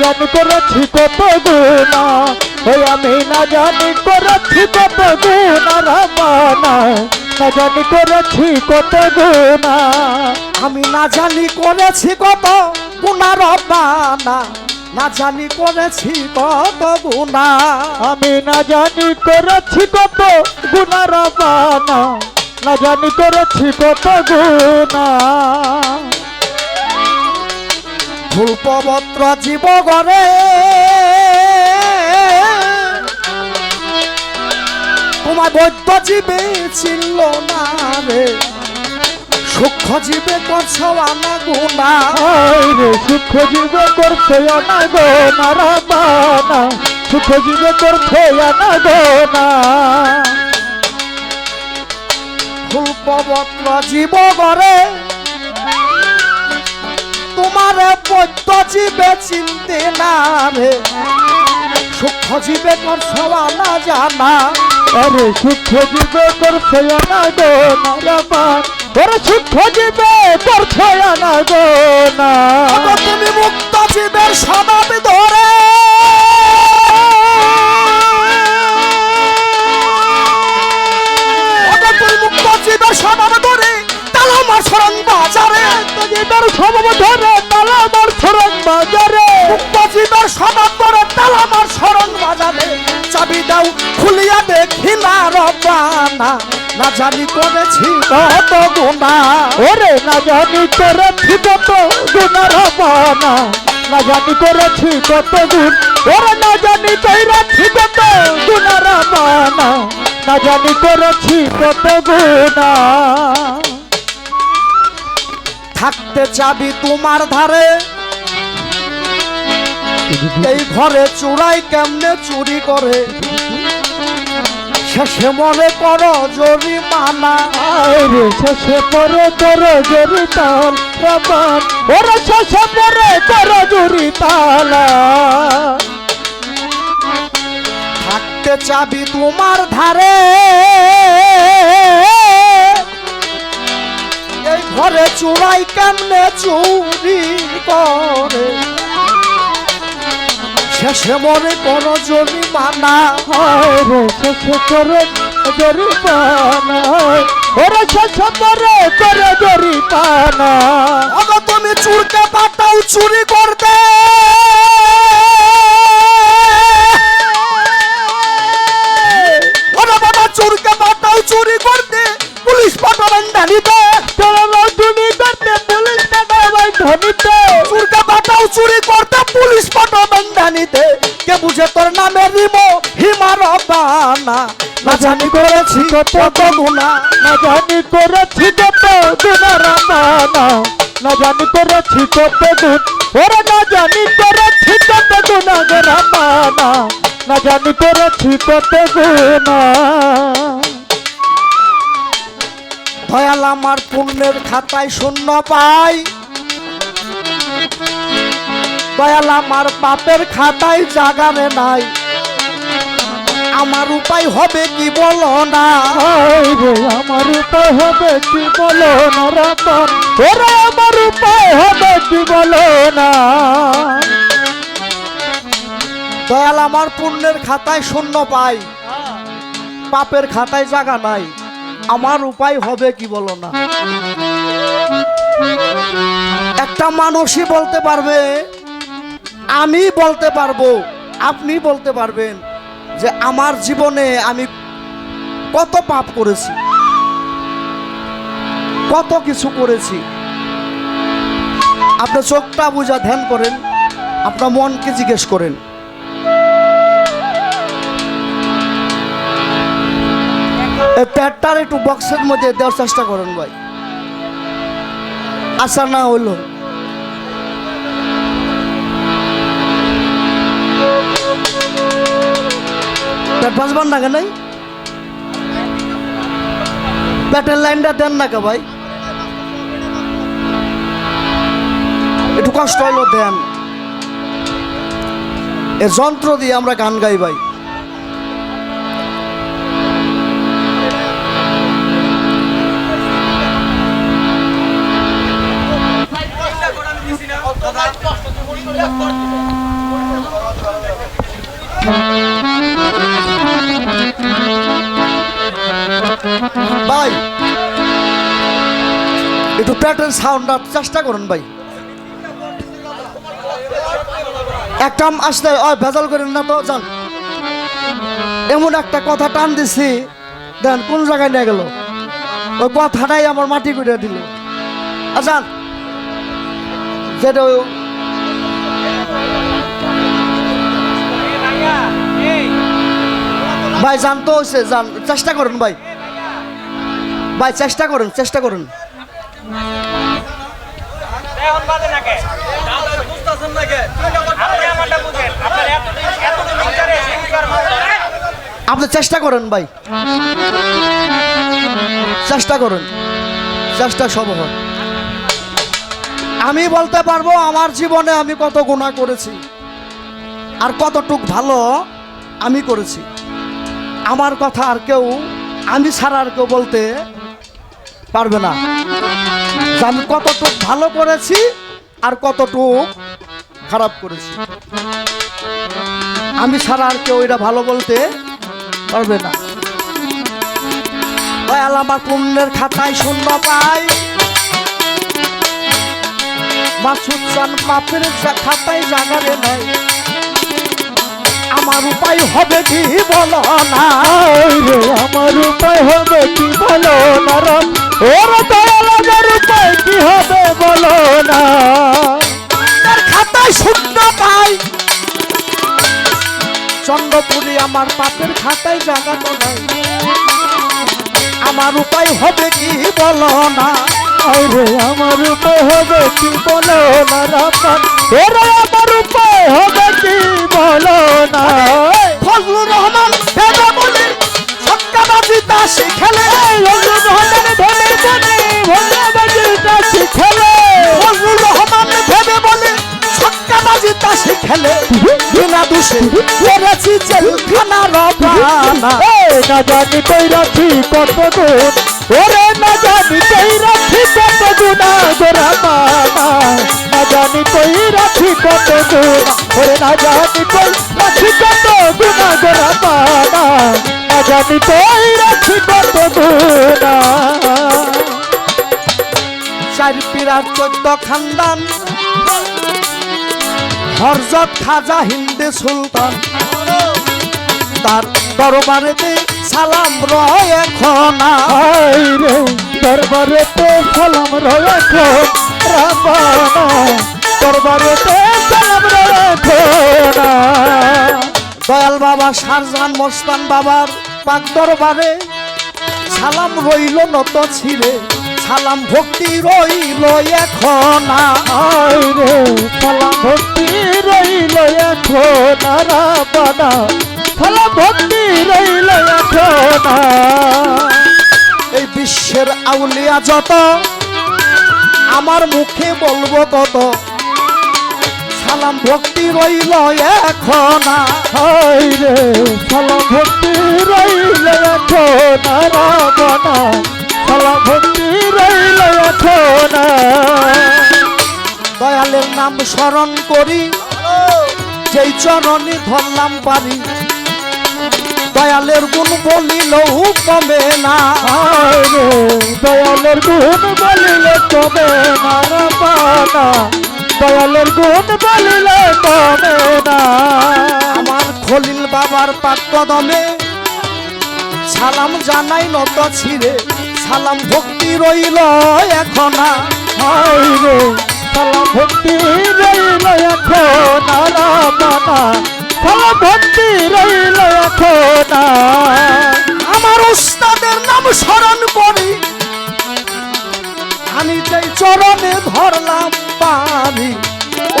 জানি করেছি কত গুণা। ওই আমি না জানি করেছি কত গুণা রামানা না জানি করেছি কত গুণা। আমি না জানি করেছি কত গুনার বানা না জানি করেছি কত গুণা। আমি না জানি করেছি কত গুণা রামানা না জানি করেছি কত গুণা। ফুল পবত্র জীব গরে তোমার বৈদ্য জীবে ছিল না রে। সূক্ষ্ম জীবে করছ আনা গুণা রে সুখ জীবে করছে না গো না রামানা সুখ জীবে করছে না গো না। ফুল পবত্র জীব গরে তোমার বৈদ্য জীবে চিনতে না রে। সূক্ষ্ম জীবে করছ না জানা। আরে সুখ জীবে করছে না গো না ওরে সুখ জীবে করছে না গো না রবানা না জানি করেছি কত গুণা। ওরে না জানি করেছি কত গুণার বানা না জানি করেছি কত গুণ ওরে না জানি করেছি কত গুণার বানা না জানি করেছি কত গুণা। থাকতে চাবি তোমার ধারে। এই ঘরে চুরাই কেমনে চুরি করে? শেষে মনে করো জরিমানা। আরে শেষে পরে করো জরি তাল রামান ওরে শেষে পরে করো জরি তালা থাকতে চাবি তোমার ধারে। এই ঘরে চুরাই কেমনে চুরি করে? শেষে মনে করো জরিমানা আরে শেষে করে জরি পানা ওরে শেষে করে জরি পানা ওগো তুমি চুরকে পাঠাও, চুরি করতে। চুরকে পাঠাও, চুরি করতে। পুলিশ পাঠাবেন ডানিতে টাকাবাই ধনিতে। চুরকে পাঠাও চুরি করতে পুলিশ পাঠাবেন ডানিতে কে বুঝে তোর নামে রিমো হিমার বানা না জানি করেছি কত গুণা। না জানি করেছি কত না জানি করেছি কত গুণ। ওরে না জানি করেছি কত মানা না জানি করেছি কত গুণা। দয়াল আমার পুণ্যের খাতায় শূন্য পাই। দয়াল আমার পাপের খাতায় জাগানে নাই। আমার উপায় হবে কি বলো না? আমার উপায় হবে কি বলো না ওরে আমার উপায় হবে কি বলো না? দয়াল আমার পুণ্যের খাতায় শূন্য পাই। পাপের খাতায় জাগা নাই। আমার উপায় হবে কি বলো না? একটা মানুষই বলতে পারবে আমি বলতে পারব, আপনি বলতে পারবেন যে আমার জীবনে আমি কত পাপ করেছি, কত কিছু করেছি। আপনার চোখটা বুঝা ধ্যান করেন, আপনার মনকে জিজ্ঞেস করেন। এই প্যাডটার একটু বক্সের মধ্যে দেওয়ার চেষ্টা করেন ভাই। আশা না হইল পাঁচ বাজবার না কেন প্যাটের লাইনটা দেন না কে ভাই? একটু কষ্ট হলো দেন। এ যন্ত্র দিয়ে আমরা গান গাই ভাই। একটু প্যাটার্ন সাউন্ড চেষ্টা করুন ভাই। একটা আসতে ভেজাল করেন না তো, যান। এমন একটা কথা টান দিছি, দেন কোন জায়গায় নিয়ে গেল? ওই কথাটাই আমার মাটি করে দিল। যান। যেটা ভাই, যান তো হয়েছে যান। চেষ্টা করুন ভাই। ভাই, চেষ্টা করুন চেষ্টা করুন। এখন বাজে নাকি? বুঝতেছেন নাকি? আপনি আমারটা বুঝেন। আপনার এতদিন এতদিন আপনি চেষ্টা করেন ভাই। চেষ্টা করুন। চেষ্টা সব হয় আমি বলতে পারব আমার জীবনে আমি কত গুণা করেছি। আর কতটুক ভালো আমি করেছি। আমার কথা আর কেউ আমি ছাড়া আর কেউ বলতে পারবে না। যে আমি কতটুক ভালো করেছি আর কতটুক খারাপ করেছি। আমি ছাড়া আর কেউ এটা ভালো বলতে পারবে না। দয়াল আমার পুণ্যের খাতায় শূন্য পাই মাসুদ চান পাপের খাতায় জাগারে নাই আমার উপায় হবে কি বলো না? আমার উপায় হবে কি বলো না ওর দয়ালাদের উপায় কি হবে বলো না? তার খাতায় শূন্য পাই। চন্দ্রপুরি আমার পাপের খাতায় জাগানো নাই। আমার উপায় হবে কি বলো না? রে আমার উপায় হবে কি বলো না রাম ওরে আমার উপায় হবে কি বলো না? ফজলুর রহমান ভেবে বলি সক্কাবাজি তা শিখেলে ফজলুর রহমান ভেবে বলি সক্কাবাজি তা শিখেলে। বিনা দোষে করেছি জেলখানা রবানা। না জানি কই রাখি কত গুণ ওরে না জানি কই রাখি কত গুণা গোরা মানা না জানি কই রাখি কত গুণ ওরে না জানি চার পিরার চোদ্দ খানদান। হরজত খাজা হিন্দে সুলতান। তার দরবারেতে সালাম রয় এখন। আই রে দরবারে তো সালাম রয়েছো রামানা দরবারে সালাম রয়েছো না দয়াল বাবা শাহজাহান মস্তান বাবার পাক দরবারে সালাম রইল নত ছিঁড়ে। সালাম ভক্তি রইল এখন রে সালাম ভক্তি রইল এখন রামানা সালাম ভক্তি রইল এখন এই বিশ্বের আউলিয়া যত আমার মুখে বলব তত। সালাম ভক্তি রইল এখন রে সালাম ভক্তি রইল এখন রামানা সালাম ভক্তি রইল এখন। দয়ালের নাম স্মরণ করি যেই চরণে ধরলাম পারি দয়ালের গুণ বলিলেও কমে না দয়ালের গুণ বলিলে কমে না দয়ালের গুণ বলিলে কমে না। আমার খলিল বাবার পাক কদমে সালাম জানাই নত ছিঁড়ে। সালাম ভক্তি রইল এখন। রে, সালাম ভক্তি রইল এখন সালাম ভক্তি রইল এখন। আমার উস্তাদের নাম স্মরণ করি। আমি যেই চরণে ধরলাম পারি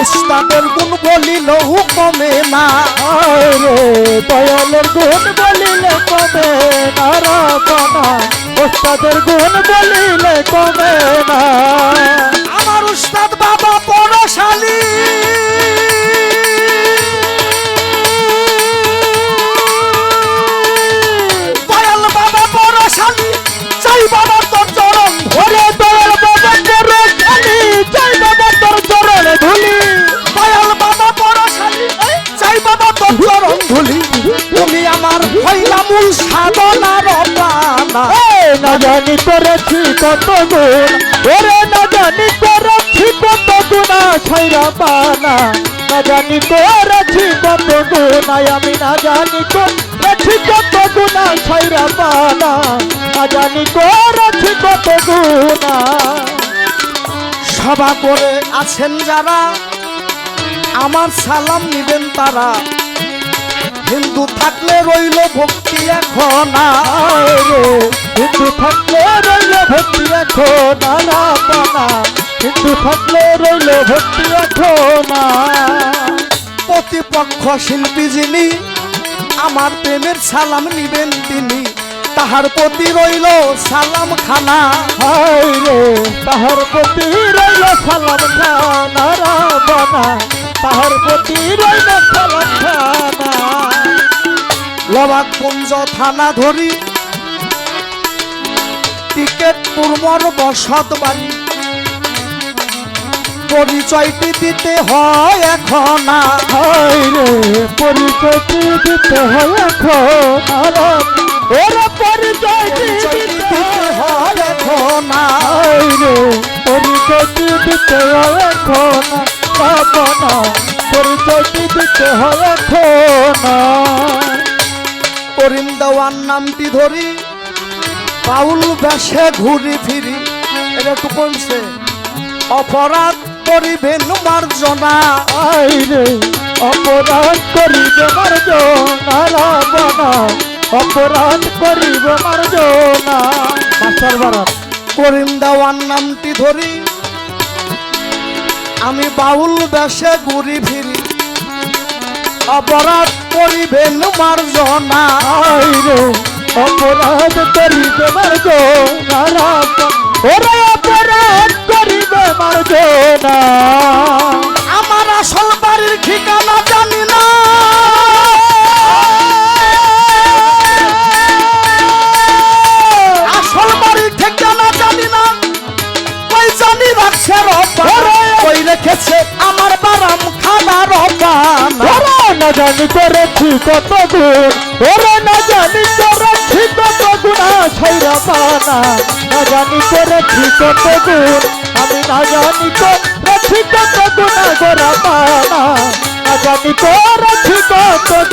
উস্তাদের গুণ বলিলেও কমে না। আরে দয়ালের গুণ বলিলে কমে না ওস্তাদের গুণ বলিলে কমে না। আমার উস্তাদ বাবা পরশালী দয়াল বাবা পরশালী চাই বাবা তোর চরণ ওরে দয়াল বাবা চরণ খালি জয় বাবা তোর চরণ ধুলি দয়াল বাবা পরশালী চাই বাবা তোর চরণ ধুলি গনার পানা না জানি করেছি কত গুণ ওরে না জানি করেছি কত গুণা ছাইরা পানা। না জানি করেছি কত গুণা আমি না জানি করেছি কত গুণা ছাইরা পানা। না জানি করেছি কত গুণা সভা করে আছেন যারা, আমার সালাম নিবেন তারা। হিন্দু থাকলে রইল ভক্তি এখন হিন্দু থাকলে রইল ভক্তি এখন না পানা হিন্দু থাকলে রইল ভক্তি এখন প্রতিপক্ষ শিল্পী যিনি আমার প্রেমের সালাম নিবেন তিনি। তাহার প্রতি রইল সালাম খানা হায় রে তাহার প্রতি রইল সালাম খানা রাবনা তাহার প্রতি রইল সালাম খানা লবাকুঞ্জ থানা ধরি টিকেট পুরমর বসত বাড়ি। পরিচয়টি দিতে হয় এখন হায় রে পরিচয়টি দিতে হয় এখন ওরা পরিচয়টি দিতে হয় এখন হায় রে পরিচয়টি দিতে হয় এখন পরিচয়টি দিতে হয় এখন করিম দেওয়ার নামটি ধরি। বাউল বেশে ঘুরি ফিরি এটা একটু কমছে। অপরাধ করিবেন মার্জনা অপরাধ করিবে মার্জনা অপরাধ করিবে মার্জনা করিম দেওয়ার নামটি ধরি। আমি বাউল বেশে ঘুরি ফিরি। অপরাধ করিবেন মার্জনা অপরাধ করিবে রাবনা ওরে অপরাধ করিবে মার্জনা আমার আসল বাড়ির ঠিকানা জানি না। আসল বাড়ির ঠিকানা জানি না। কই জানি রাখছে কই রেখেছে আমার বারাম খানা রব্বানা ওরা না জানি করেছি কত গুণ ওরে না জানি করেছি কত গুণা ছাইরা পানা। না জানি করেছি কত গুণ আমি না জানি করেছি কত গোরা পানা। না জানি করেছি কত